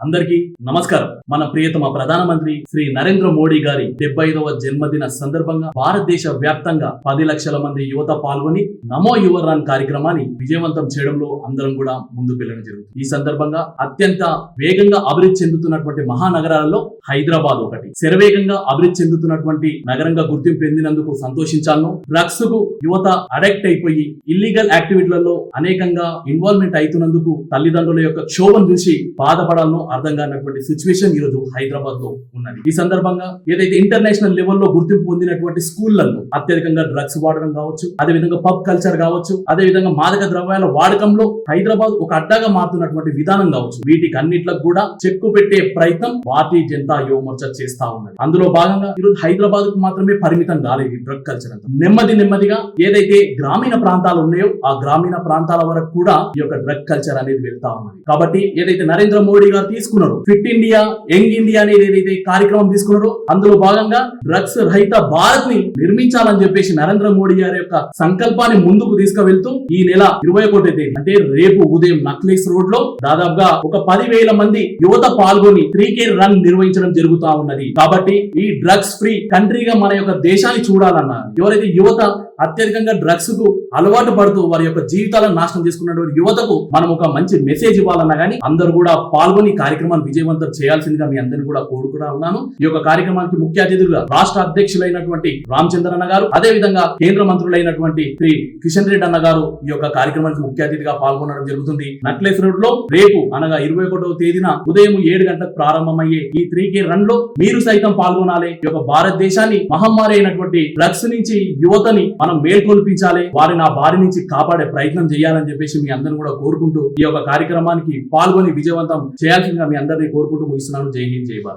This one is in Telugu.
అందరికీ నమస్కారం. మన ప్రియతమ ప్రధానమంత్రి శ్రీ నరేంద్ర మోడీ గారి డెబ్బై ఐదవ జన్మదిన సందర్భంగా భారతదేశ వ్యాప్తంగా పది లక్షల మంది యువత పాల్గొని నమో యువ రన్ కార్యక్రమాన్ని విజయవంతం చేయడంలో అందరం కూడా ముందుకు వెళ్ళడం జరుగుతుంది. ఈ సందర్భంగా అత్యంత వేగంగా అభివృద్ధి చెందుతున్నటువంటి మహానగరాలలో హైదరాబాద్ ఒకటి. శరవేగంగా అభివృద్ధి చెందుతున్నటువంటి నగరంగా గుర్తింపు పొందినందుకు సంతోషించాలను. డ్రగ్స్కు యువత అడెక్ట్ అయిపోయి ఇల్లీగల్ యాక్టివిటీలలో అనేకంగా ఇన్వాల్వ్మెంట్ అవుతున్నందుకు తల్లిదండ్రుల యొక్క క్షోభం చూసి బాధపడాలను. అర్థం కానటువంటి సిచ్యువేషన్ ఈ రోజు హైదరాబాద్లో ఉన్నది. ఈ సందర్భంగా ఏదైతే ఇంటర్నేషనల్ లెవెల్లో గుర్తింపు పొందినటువంటి స్కూళ్ళలో అత్యధికంగా డ్రగ్స్ వాడడం కావచ్చు అదే విధంగా పబ్ కల్చర్ కావచ్చు అదే విధంగా మాదక ద్రవ్యాల వాడకంలో హైదరాబాద్ ఒక అడ్డాగా మారుతున్నటువంటి విధానం కావచ్చు. వీటికి అన్నిట్లకు కూడా చెక్కు పెట్టే ప్రయత్నం భారతీయ జనతా యువ మోర్చా చేస్తా ఉన్నది. అందులో భాగంగా ఈరోజు హైదరాబాద్కు మాత్రమే పరిమితం కాలేదు డ్రగ్ కల్చర్ అంతా. నెమ్మది నెమ్మదిగా ఏదైతే గ్రామీణ ప్రాంతాలు ఉన్నాయో ఆ గ్రామీణ ప్రాంతాల వరకు కూడా ఈ యొక్క డ్రగ్ కల్చర్ అనేది వెళ్తా ఉన్నది. కాబట్టి ఏదైతే నరేంద్ర మోడీ గారు తీసుకున్నారు ఫిట్ ఇండియా యంగ్ ఇండియా అనేది ఏదైతే కార్యక్రమం తీసుకున్నారో అందులో భాగంగా డ్రగ్స్ రహిత భారత్ని నిర్మించాలని చెప్పేసి నరేంద్ర మోడీ గారి యొక్క సంకల్పాన్ని ముందుకు తీసుకువెళ్తూ ఈ నెల ఇరవై ఒకటో తేదీ అంటే రేపు ఉదయం నక్లీస్ రోడ్లో దాదాపుగా ఒక పది వేల మంది యువత పాల్గొని త్రీ కే రన్ నిర్వహించడం జరుగుతా ఉన్నది. కాబట్టి ఈ డ్రగ్స్ ఫ్రీ కంట్రీగా మన యొక్క దేశాన్ని చూడాలన్నా ఎవరైతే యువత అత్యధికంగా డ్రగ్స్కు అలవాటు పడుతూ వారి యొక్క జీవితాలను నాశనం చేసుకున్నటువంటి యువతకు మనం ఒక మంచి మెసేజ్ ఇవ్వాలన్నా కానీ అందరూ కూడా పాల్గొని కార్యక్రమాన్ని విజయవంతం చేయాల్సిందిగా మీ అందరిని కూడా కోరుకుంటా ఉన్నాను. ఈ యొక్క కార్యక్రమానికి ముఖ్య అతిథులుగా రాష్ట్ర అధ్యక్షులైనటువంటి రామచంద్రన్న గారు అదే విధంగా కేంద్ర మంత్రులైనటువంటి శ్రీ కిషన్ రెడ్డి అన్న గారు ఈ యొక్క కార్యక్రమానికి ముఖ్య అతిథిగా పాల్గొనడం జరుగుతుంది. నక్లెస్ రోడ్లో రేపు అనగా ఇరవై ఒకటవ తేదీన ఉదయం ఏడు గంటలకు ప్రారంభమయ్యే ఈ త్రీ కే రన్లో మీరు సైతం పాల్గొనాలి. ఈ యొక్క భారతదేశాన్ని మహమ్మారి అయినటువంటి డ్రగ్స్ నుంచి యువతని మనం మేల్కొల్పించాలి. వారిని ఆ బారి నుంచి కాపాడే ప్రయత్నం చేయాలని చెప్పేసి మీ అందరిని కూడా కోరుకుంటూ ఈ యొక్క కార్యక్రమానికి పాల్గొని విజయవంతం చేయాల్సిందిగా మీ అందరినీ కోరుకుంటూ ముగిస్తున్నాను. జై హింద్ జై భారత్.